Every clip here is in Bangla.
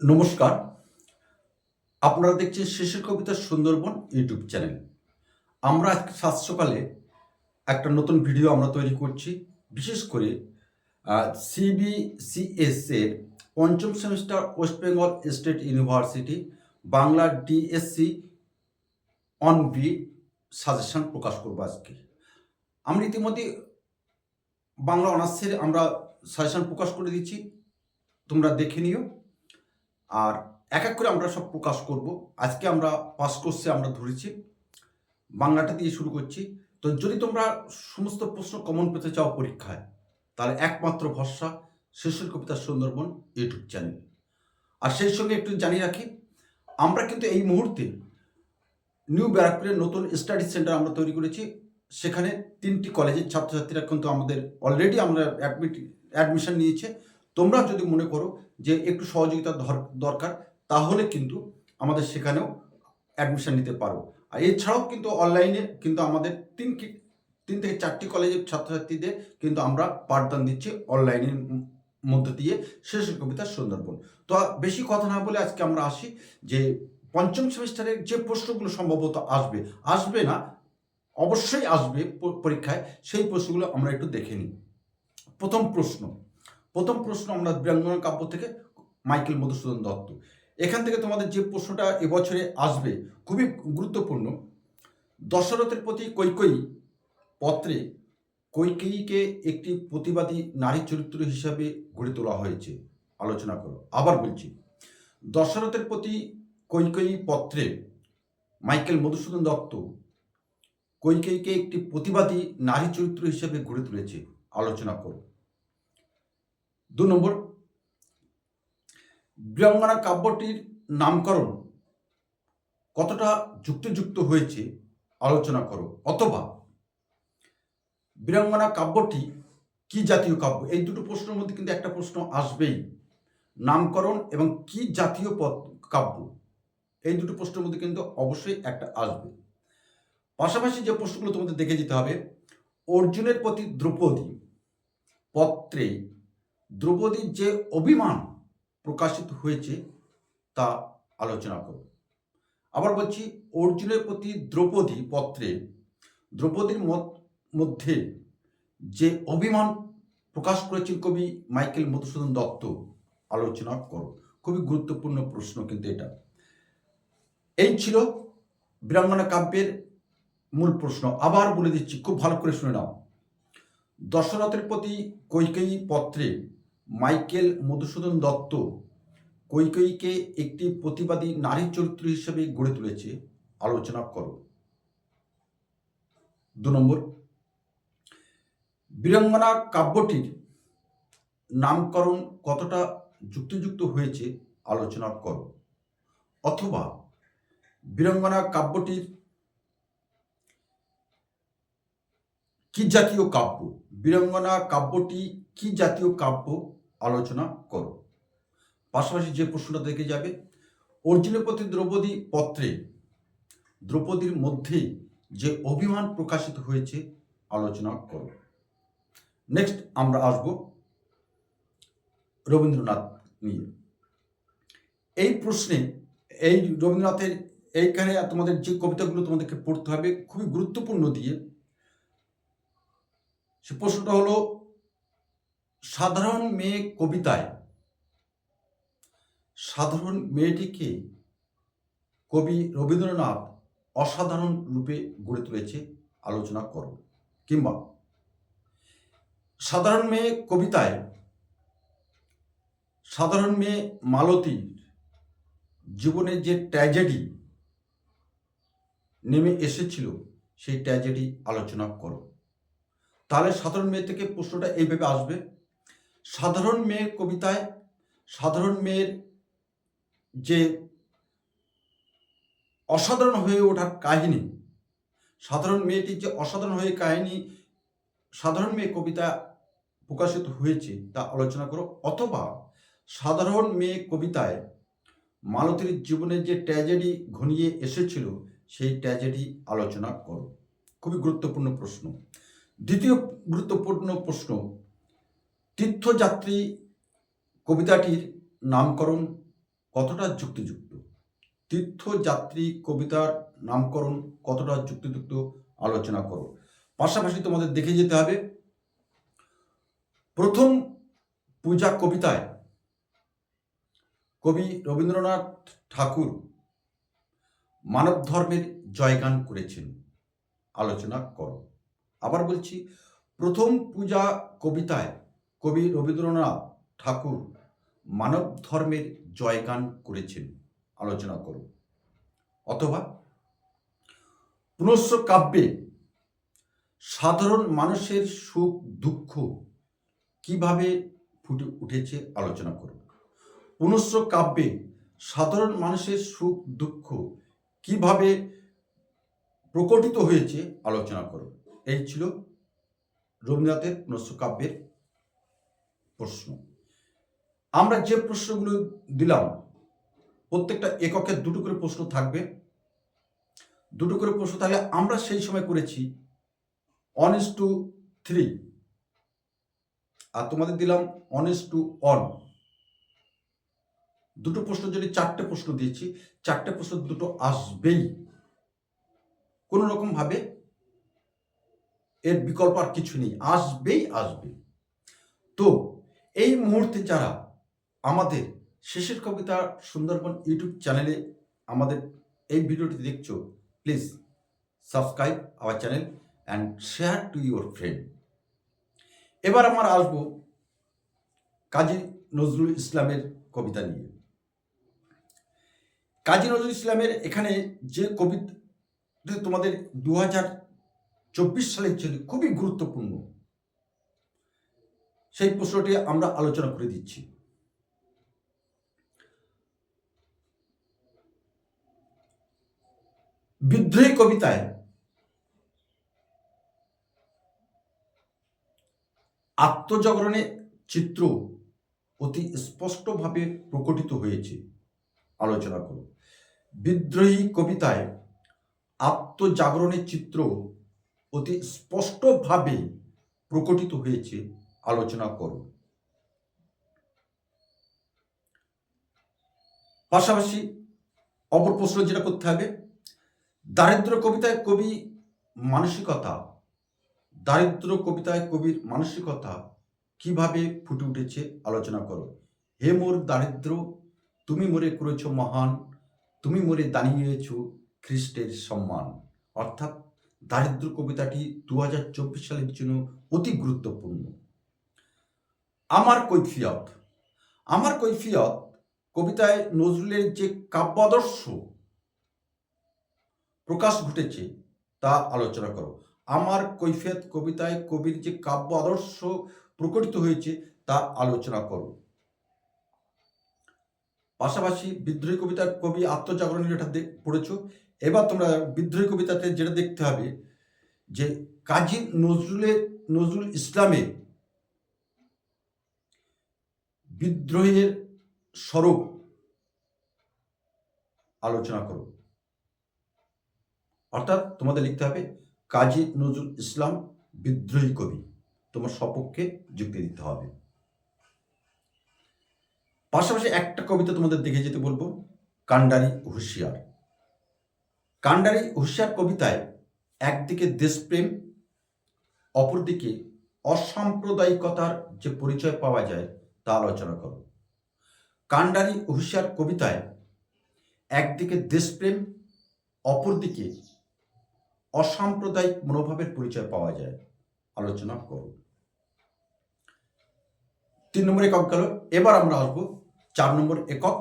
নমস্কার। আপনারা দেখছেন শিশির কবিতা সুন্দরবন ইউটিউব চ্যানেল। আমরা আজকে একটা নতুন ভিডিও আমরা তৈরি করছি। বিশেষ করে সিবিসিএস এর পঞ্চম semester West Bengal State University Bangla DSC on B suggestion প্রকাশ করব আজকে। আমরা ইতিমধ্যে বাংলা অনার্সের আমরা সাজেশন প্রকাশ করে দিচ্ছি। তোমরা দেখে নিও। আর এক এক করে আমরা সব প্রকাশ করব। আজকে আমরা পাস কোর্সে আমরা ধরেছি, বাংলাটা দিয়ে শুরু করছি। তো যদি তোমরা সমস্ত প্রশ্ন কমন পেতে চাও পরীক্ষায়, তাহলে একমাত্র ভরসা শিশুর কবিতা সুন্দরবন ইউটিউব চ্যানেল আর সেই সঙ্গে একটু জানিয়ে রাখি, আমরা কিন্তু এই মুহূর্তে নিউ ব্যারাকপুরের নতুন স্টাডি সেন্টার আমরা তৈরি করেছি। সেখানে তিনটি কলেজের ছাত্রছাত্রীরা কিন্তু আমাদের অলরেডি আমরা অ্যাডমিট অ্যাডমিশন নিয়েছে। তোমরা যদি মনে করো যে একটু সহযোগিতা দরকার, তাহলে কিন্তু আমাদের সেখানেও অ্যাডমিশন নিতে পারো। আর এছাড়াও কিন্তু অনলাইনে কিন্তু আমাদের তিন তিন থেকে চারটি কলেজের ছাত্রছাত্রীদের কিন্তু আমরা পাঠদান দিচ্ছি অনলাইনের মধ্যে দিয়ে শেষ কবিতা সুন্দরবন। তো বেশি কথা না বলে আজকে আমরা আসি যে পঞ্চম সেমিস্টারের যে প্রশ্নগুলো সম্ভবত আসবে আসবে না, অবশ্যই আসবে পরীক্ষায়, সেই প্রশ্নগুলো আমরা একটু দেখে নিই। প্রথম প্রশ্ন প্রথম প্রশ্ন আমরা বীরাঙ্গনা কাব্য থেকে মাইকেল মধুসূদন দত্ত। এখান থেকে তোমাদের যে প্রশ্নটা এবছরে আসবে খুবই গুরুত্বপূর্ণ। দশরথের প্রতি কৈকয়ী পত্রে কৈকেয়ীকে একটি প্রতিবাদী নারী চরিত্র হিসাবে গড়ে তোলা হয়েছে। আলোচনা করো, আবার বলছি। দশরথের প্রতি কৈকেয়ী পত্রে মাইকেল মধুসূদন দত্ত কৈকেয়ীকে একটি প্রতিবাদী নারী চরিত্র হিসেবে গড়ে তুলেছে। আলোচনা করো। দু নম্বর বীরাঙ্গনা কাব্যটির নামকরণ কতটা যুক্তিযুক্ত হয়েছে আলোচনা করো। অথবা বীরাঙ্গনা কাব্যটি কি জাতীয় কাব্য? এই দুটো প্রশ্নের মধ্যে কিন্তু একটা প্রশ্ন আসবেই। নামকরণ এবং কি জাতীয় পদ, কাব্য? এই দুটো প্রশ্নের মধ্যে কিন্তু অবশ্যই একটা আসবে। পাশাপাশি যে প্রশ্নগুলো তোমাদের দেখে যেতে হবে, অর্জুনের প্রতি দ্রৌপদী পত্রে দ্রৌপদীর যে অভিমান প্রকাশিত হয়েছে, তা আলোচনা করব। আবার বলছি, অর্জুনের প্রতি দ্রৌপদী পত্রে, দ্রৌপদীর মধ্যে যে অভিমান প্রকাশ করেছেন কবি মাইকেল মধুসূদন দত্ত, আলোচনা করো খুবই গুরুত্বপূর্ণ প্রশ্ন কিন্তু এটা। এই ছিল বীরাঙ্গনা কাব্যের মূল প্রশ্ন। আবার বলে দিচ্ছি, খুব ভালো করে শুনে নাও। দশরথের প্রতি কৈকেয়ী পত্রে মাইকেল মধুসূদন দত্ত কৈকেয়ীকে একটি প্রতিবাদী নারী চরিত্র হিসেবে গড়ে তুলেছে। আলোচনা করো। দু নম্বর। বীরাঙ্গনা কাব্যটির নামকরণ কতটা যুক্তিযুক্ত হয়েছে আলোচনা করো। অথবা বীরাঙ্গনা কাব্যটির কি জাতীয় কাব্য? বীরাঙ্গনা কাব্যটি কি জাতীয় কাব্য? আলোচনা করো। পাশাপাশি যে প্রশ্নটা দেখে যাবে, অর্জুনের প্রতি দ্রৌপদী পত্রে, দ্রৌপদীর মধ্যে যে অভিমান প্রকাশিত হয়েছে, আলোচনা করো। নেক্সট আমরা আসব রবীন্দ্রনাথ নিয়ে। এই প্রশ্নে, এই রবীন্দ্রনাথের এইখানে তোমাদের যে কবিতাগুলো তোমাদেরকে পড়তে হবে, খুবই গুরুত্বপূর্ণ দিয়ে। সে প্রশ্নটা হলো সাধারণ মেয়ে কবিতায়, সাধারণ মেয়েটিকে কবি রবীন্দ্রনাথ অসাধারণ রূপে গড়ে তুলেছে আলোচনা করো। কিংবা সাধারণ মেয়ে কবিতায়, সাধারণ মেয়ে মালতীর জীবনের যে ট্র্যাজেডি নেমে এসেছিল, সেই ট্র্যাজেডি আলোচনা করো। তাহলে সাধারণ মেয়ে থেকে প্রশ্নটা এইভাবে আসবে। সাধারণ মেয়ের কবিতায়, সাধারণ মেয়ের যে অসাধারণ হয়ে ওঠার কাহিনী, সাধারণ মেয়েটির যে অসাধারণ হয়ে কাহিনী, সাধারণ মেয়ে কবিতা প্রকাশিত হয়েছে তা আলোচনা করো। অথবা সাধারণ মেয়ে কবিতায় মালতীর জীবনের যে ট্র্যাজেডি ঘনিয়ে এসেছিল, সেই ট্র্যাজেডি আলোচনা করো। খুবই গুরুত্বপূর্ণ প্রশ্ন। দ্বিতীয় গুরুত্বপূর্ণ প্রশ্ন তীর্থযাত্রী কবিতাটির নামকরণ কতটা যুক্তিযুক্ত? তীর্থযাত্রী কবিতার নামকরণ কতটা যুক্তিযুক্ত? আলোচনা করো। পাশাপাশি তোমাদের দেখে যেতে হবে, প্রথম পূজা কবিতায় কবি রবীন্দ্রনাথ ঠাকুর মানব ধর্মের জয়গান করেছেন। আলোচনা করো। আবার বলছি, প্রথম পূজা কবিতায় কবি রবীন্দ্রনাথ ঠাকুর মানব ধর্মের জয়গান করেছেন। আলোচনা করো অথবা পুনশ্চ কাব্যে সাধারণ মানুষের সুখ দুঃখ কীভাবে ফুটে উঠেছে আলোচনা করো পুনশ্চ কাব্যে সাধারণ মানুষের সুখ দুঃখ কীভাবে প্রকটিত হয়েছে আলোচনা করো এই ছিল রবীন্দ্রনাথের পুনশ্চ কাব্যের প্রশ্ন। আমরা যে প্রশ্নগুলো দিলাম, প্রত্যেকটা এককে দুটো করে প্রশ্ন থাকবে। দুটো করে প্রশ্ন থাকলে আমরা সেই সময় করেছি অন ইস টু থ্রি আর তোমাদের দিলাম অন ইস টু অন দুটো প্রশ্ন যদি চারটে প্রশ্ন দিয়েছি, চারটে প্রশ্ন দুটো আসবেই। কোনো রকম ভাবে এর বিকল্প আর কিছু নেই। আসবেই আসবে তো এই মুহূর্তে যারা আমাদের শেষের কবিতা সুন্দরবন ইউটিউব চ্যানেলে আমাদের এই ভিডিওটি দেখছ please subscribe our channel and share to your friend এবার আমার আসব কাজী নজরুল ইসলামের কবিতা নিয়ে। কাজী নজরুল ইসলামের এখানে যে কবিতা তোমাদের দু হাজার চব্বিশ সালের জন্য খুবই গুরুত্বপূর্ণ। সেই প্রশ্নটি আমরা আলোচনা করে দিচ্ছি। বিদ্রোহী কবিতায় আত্মজাগরণে চিত্র অতি স্পষ্টভাবে প্রকটিত হয়েছে। আলোচনা করো। বিদ্রোহী কবিতায় আত্মজাগরণের চিত্র অতি স্পষ্টভাবে প্রকটিত হয়েছে। আলোচনা করো পাশাপাশি অপর প্রশ্ন যেটা করতে হবে, দারিদ্র কবিতায় কবি মানসিকতা, দারিদ্র কবিতায় কবির মানসিকতা কীভাবে ফুটে উঠেছে আলোচনা করো হে মোর দারিদ্র, তুমি মোরে করেছ মহান, তুমি মোরে দাঁড়িয়েছ খ্রিস্টের সম্মান। অর্থাৎ দারিদ্র কবিতাটি দু হাজার চব্বিশ সালের জন্য অতি গুরুত্বপূর্ণ। আমার কৈফিয়ত আমার কৈফিয়ত কবিতায় নজরুলের যে কাব্যাদর্শ প্রকাশ ঘটেছে, তা আলোচনা করো। আমার কৈফিয়ত কবিতায় কবির যে কাব্য আদর্শ প্রকটিত হয়েছে, তা আলোচনা করো। পাশাপাশি বিদ্রোহী কবিতার কবি আত্মজাগরণের এটা পড়েছ। এবার তোমরা বিদ্রোহী কবিতাতে যেটা দেখতে হবে যে কাজী নজরুলের নজরুল ইসলামের বিদ্রোহের স্বরূপ আলোচনা করো। অর্থাৎ তোমাদের লিখতে হবে, কাজী নজরুল ইসলাম বিদ্রোহী কবি, তোমার সপক্ষে যুক্তি দিতে হবে। পাশাপাশি একটা কবিতা তোমাদের দেখে যেতে বলব, কান্ডারি হুঁশিয়ার। কান্ডারি হুঁশিয়ার কবিতায় একদিকে দেশপ্রেম, অপরদিকে অসাম্প্রদায়িকতার যে পরিচয় পাওয়া যায় তা আলোচনা করো কান্ডারি হুঁশিয়ার কবিতায় একদিকে দেশপ্রেম, অপরদিকে অসাম্প্রদায়িক মনোভাবের পরিচয় পাওয়া যায়। আলোচনা করো তিন নম্বর একক গেল। এবার আমরা আসব চার নম্বর একক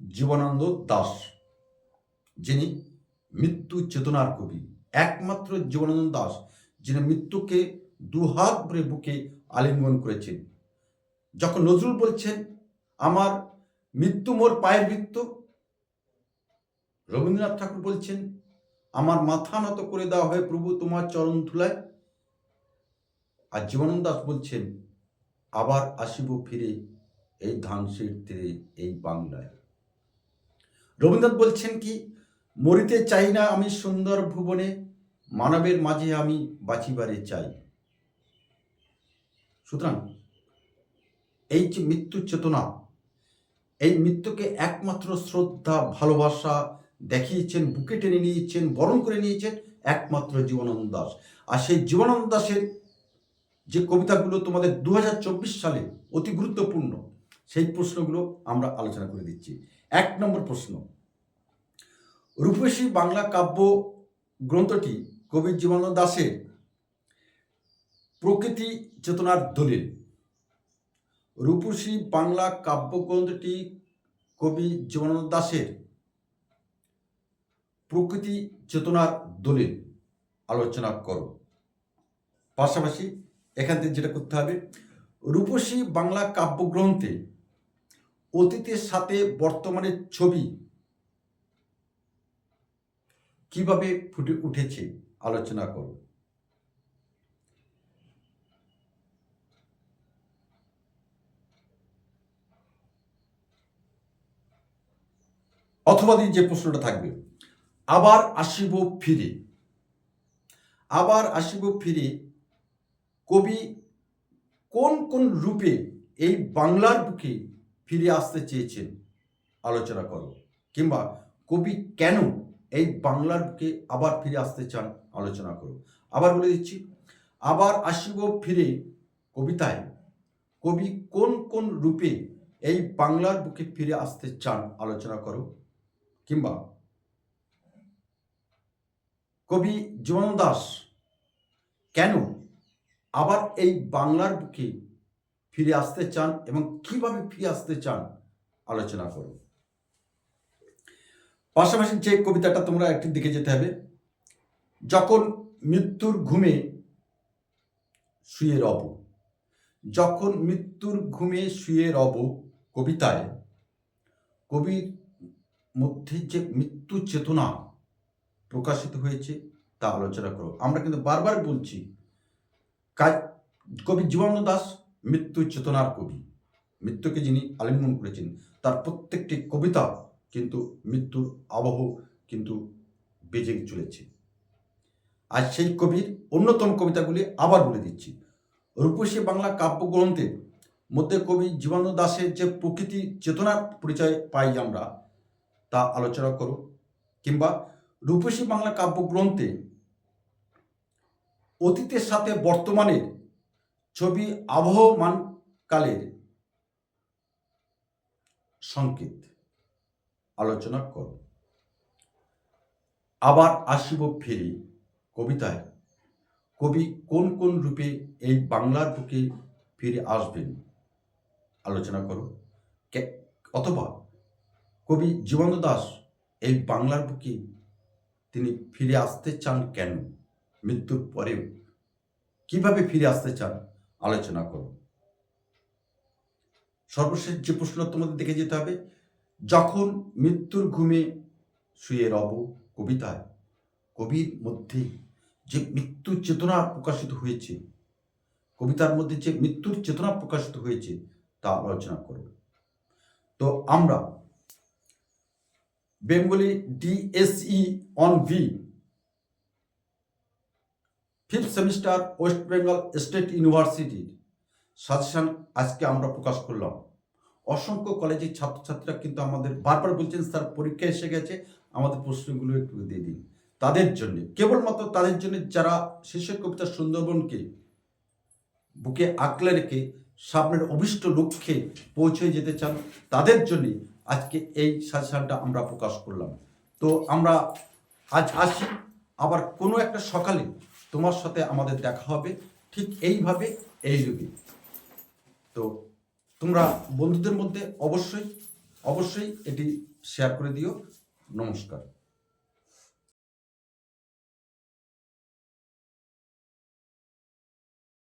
জীবনানন্দ দাস, যিনি মৃত্যু চেতনার কবি। একমাত্র জীবনানন্দ দাস, যিনি মৃত্যুকে দুহাত ভরে বুকে আলিঙ্গন করেছেন। যখন নজরুল বলছেন, আমার মৃত্যু মোর পায়ের বৃত্ত রবীন্দ্রনাথ ঠাকুর বলছেন, আমার মাথা নত করে দেওয়া হয় প্রভু তোমার চরণ ধুলায়। আর জীবনানন্দ দাস বলছেন, আবার আসিব ফিরে এই ধানসির তীরে, এই বাংলায়। রবীন্দ্রনাথ বলছেন কি, মরিতে চাই না আমি সুন্দর ভুবনে, মানবের মাঝে আমি বাঁচিবারে চাই। সুতরাং এই যে মৃত্যু চেতনা, এই মৃত্যুকে একমাত্র শ্রদ্ধা, ভালোবাসা দেখিয়েছেন, বুকে টেনে নিয়েছেন, বরণ করে নিয়েছেন একমাত্র জীবনানন্দ দাস। আর সেই জীবনানন্দ দাসের যে কবিতাগুলো তোমাদের দু হাজার চব্বিশ সালে অতি গুরুত্বপূর্ণ, সেই প্রশ্নগুলো আমরা আলোচনা করে দিচ্ছি। এক নম্বর প্রশ্ন, রূপসী বাংলা কাব্য গ্রন্থটি কবি জীবনানন্দ দাসের প্রকৃতি চেতনার দলিল। রূপসী বাংলা কাব্যগ্রন্থটি কবি জীবনানন্দ দাসের প্রকৃতি চেতনার দলিল আলোচনা করো। পাশাপাশি এখান থেকে যেটা করতে হবে, রূপসী বাংলা কাব্যগ্রন্থে অতীতের সাথে বর্তমানের ছবি কীভাবে ফুটে উঠেছে আলোচনা করো। অথবা যে প্রশ্নটা থাকবে, আবার আসিব ফিরে। আবার আসিব ফিরে, কবি কোন কোন রূপে এই বাংলার বুকে ফিরে আসতে চেয়েছেন? আলোচনা করো। কিংবা কবি কেন এই বাংলার বুকে আবার ফিরে আসতে চান? আলোচনা করো। আবার বলে দিচ্ছি, আবার আসিব ফিরে কবিতায়, কবি কোন কোন রূপে এই বাংলার বুকে ফিরে আসতে চান? আলোচনা করো। কিংবা কবি জীবন দাস, কেন আবার এই বাংলার বুকে ফিরে আসতে চান এবং কীভাবে ফিরে আসতে চান? আলোচনা করো পাশাপাশি যে কবিতাটা তোমরা একটি দিকে যেতে হবে, যখন মৃত্যুর ঘুমে শুয়ে রব, যখন মৃত্যুর ঘুমে শুয়ে রব কবিতায়, কবির মধ্যে যে মৃত্যু চেতনা প্রকাশিত হয়েছে, তা আলোচনা করো। আমরা কিন্তু বারবার বলছি, কাজ, কবি জীবানন্দ দাস মৃত্যু চেতনার কবি। মৃত্যুকে যিনি আলিঙ্গন করেছেন, তার প্রত্যেকটি কবিতা কিন্তু মৃত্যুর আবহ কিন্তু বেজে চলেছে। আর সেই কবির অন্যতম কবিতাগুলি আবার বলে দিচ্ছি। রূপসী বাংলা কাব্যগ্রন্থের মধ্যে কবি জীবানন্দ দাসের যে প্রকৃতি চেতনার পরিচয় পাই আমরা তা আলোচনা করো কিংবা রূপসী বাংলা কাব্যগ্রন্থে অতীতের সাথে বর্তমানের ছবি আবহমানকালের সংকেত আলোচনা করো আবার আসিব ফিরে কবিতায়, কবি কোন কোন রূপে এই বাংলার বুকে ফিরে আসবেন? আলোচনা করো অথবা কবি জীবন্ত দাস এই বাংলার বুকে তিনি ফিরে আসতে চান কেন? মৃত্যুর পরেও কীভাবে ফিরে আসতে চান? আলোচনা করো সর্বশেষ যে প্রশ্ন তোমাদের দেখে যেতে হবে, যখন মৃত্যুর ঘুমে শুয়ে রব কবিতায়, কবির মধ্যে যে মৃত্যুর চেতনা প্রকাশিত হয়েছে, কবিতার মধ্যে যে মৃত্যুর চেতনা প্রকাশিত হয়েছে, তা আলোচনা করব তো আমরা Bengali DSE on V fifth semester West Bengal State ইউনিভার্সিটির সাজেশন আজকে আমরা প্রকাশ করলাম। অসংখ্য কলেজের ছাত্রছাত্রীরা কিন্তু আমাদের বারবার বলছেন, স্যার, পরীক্ষা এসে গেছে, আমাদের প্রশ্নগুলো একটু দিয়ে দিন। তাদের জন্য, কেবলমাত্র তাদের জন্য যারা শীর্ষক কবিতা সুন্দরবনকে বুকে আঁকলে রেখে সামনের অভিষ্ট লক্ষ্যে পৌঁছে যেতে চান, তাদের জন্য আজকে এই সাজেশনটা আমরা প্রকাশ করলাম। তো আমরা আজ আসি আবার কোনো একটা সকালে তোমার সাথে আমাদের দেখা হবে। ঠিক এইভাবে এই যুগে। তো তোমরা বন্ধুদের মধ্যে অবশ্যই অবশ্যই এটি শেয়ার করে দিও। নমস্কার।